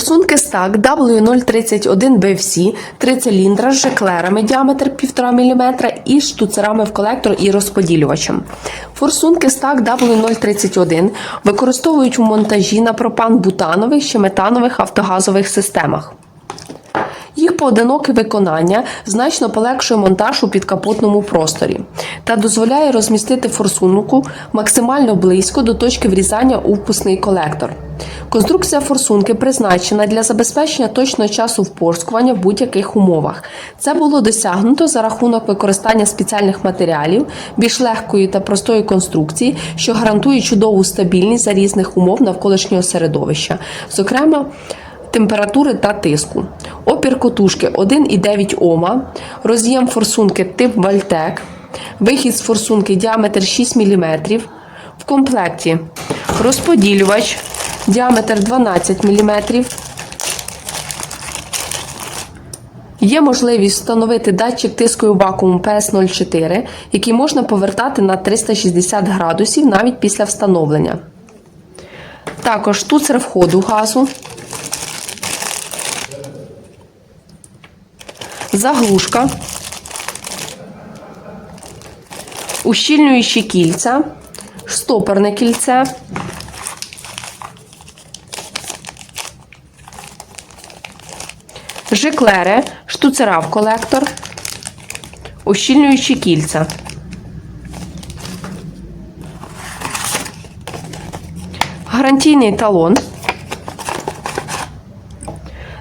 Форсунки стак W031BFC, три циліндра з жеклерами діаметр 1,5 мм і штуцерами в колектор і розподілювачем. Форсунки стак W031 використовують у монтажі на пропан-бутанових чи метанових автогазових системах. Поодиноке виконання значно полегшує монтаж у підкапотному просторі та дозволяє розмістити форсунку максимально близько до точки врізання у впускний колектор. Конструкція форсунки призначена для забезпечення точного часу впорскування в будь-яких умовах. Це було досягнуто за рахунок використання спеціальних матеріалів, більш легкої та простої конструкції, що гарантує чудову стабільність за різних умов навколишнього середовища, зокрема температури та тиску. Опір котушки 1,9 Ома, роз'єм форсунки тип Вальтек, вихід з форсунки діаметр 6 мм. В комплекті розподілювач діаметр 12 мм. Є можливість встановити датчик тиску і вакууму PS04, який можна повертати на 360 градусів навіть після встановлення. Також штуцер входу газу, заглушка, ущільнюючі кільця, штопорне кільце, жиклери, штуцера в колектор, ущільнюючі кільця. Гарантійний талон.